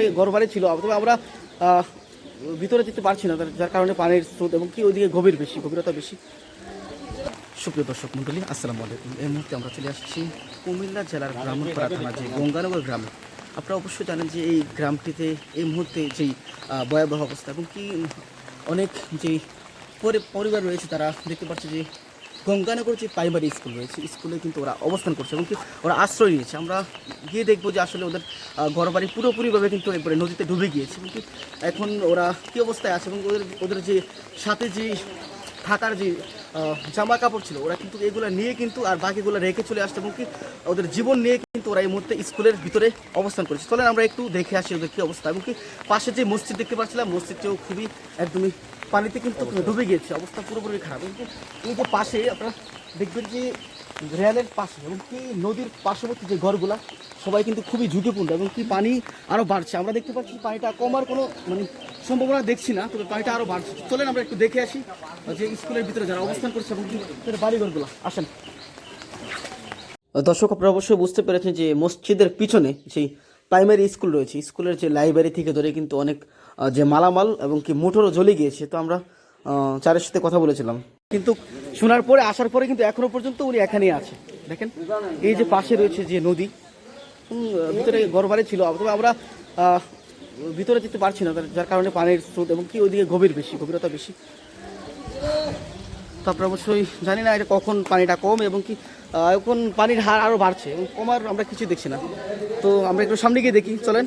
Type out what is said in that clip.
ভিতরে গড়বাড়ি ছিল তবে আমরা ভিতরে যেতে পারছি না যার কারণে পানির স্রোত এবং কি ওইদিকে গভীর বেশি, গভীরতা বেশি। সুপ্রিয় দর্শক মন্ডলী, আসসালামু আলাইকুম। এই মুহূর্তে আমরা চলে আসছি কুমিল্লা জেলার ব্রাহ্মণপাড়া থানা যে গঙ্গানগর গ্রামে। আপনারা অবশ্যই জানেন যে এই গ্রামটিতে এই মুহূর্তে যেই ভয়াবহ অবস্থা এবং কি অনেক যেই পরি- পরিবার রয়েছে, তারা দেখতে পাচ্ছে যে গঙ্গানগর যে প্রাইমারি স্কুল রয়েছে স্কুলে কিন্তু ওরা অবস্থান করছে এবং কি ওরা আশ্রয় নিয়েছে। আমরা গিয়ে দেখব যে আসলে ওদের ঘর ঘরবাড়ি পুরোপুরিভাবে কিন্তু একবারে নদীতে ডুবে গিয়েছে। এবং এখন ওরা কী অবস্থায় আছে এবং ওদের ওদের যে সাথে যে থাকার যে জামা কাপড় ছিল ওরা কিন্তু এগুলো নিয়ে কিন্তু আর বাকিগুলো রেখে চলে আসছে এবং কি ওদের জীবন নিয়ে কিন্তু ওরা এই মুহূর্তে স্কুলের ভিতরে অবস্থান করেছে। চলেন আমরা একটু দেখে আসি ওদের কী অবস্থা এবং কি পাশে যে মসজিদ দেখতে পাচ্ছিলাম মসজিদটাও খুবই একদমই পানিতে কিন্তু ডুবে গিয়েছে অবস্থা পুরোপুরি খারাপ। কিন্তু এই যে পাশে আপনারা দেখবেন যে রেলের পাশে এবং কি নদীর পার্শ্ববর্তী যে ঘরগুলা সবাই কিন্তু খুবই ঝুঁকিপূর্ণ এবং কি পানি আরও বাড়ছে। আমরা দেখতে পাচ্ছি পানিটা কমার কোনো মানে সম্ভাবনা দেখছি না, তবে পানিটা আরও বাড়ছে। চলেন আমরা একটু দেখে আসি, যে স্কুলের ভিতরে যারা অবস্থান করছে এবং বাড়িঘরগুলো। আসেন। দর্শক, আপনারা অবশ্যই বুঝতে পেরেছেন যে মসজিদের পিছনে সেই প্রাইমারি স্কুল রয়েছে। স্কুলের যে লাইব্রেরি থেকে ধরে কিন্তু অনেক যে মালামাল এবং কি মোটরও জ্বলে গিয়েছে, তো আমরা চারের সাথে কথা বলেছিলাম। কিন্তু শোনার পরে, আসার পরে কিন্তু এখনও পর্যন্ত উনি এখানেই আছে। দেখেন, এই যে পাশে রয়েছে যে নদী ভিতরে ঘরবাড়ি ছিল। তবে আমরা ভিতরে যেতে পারছি না যার কারণে পানির স্রোত এবং কি ওইদিকে গভীর বেশি, গভীরতা বেশি। তারপরে অবশ্যই জানি না এটা কখন পানিটা কম এবং কি এখন পানির হার আরও বাড়ছে এবং কমার আমরা কিছু দেখছি না। তো আমরা একটু সামনে গিয়ে দেখি, চলেন।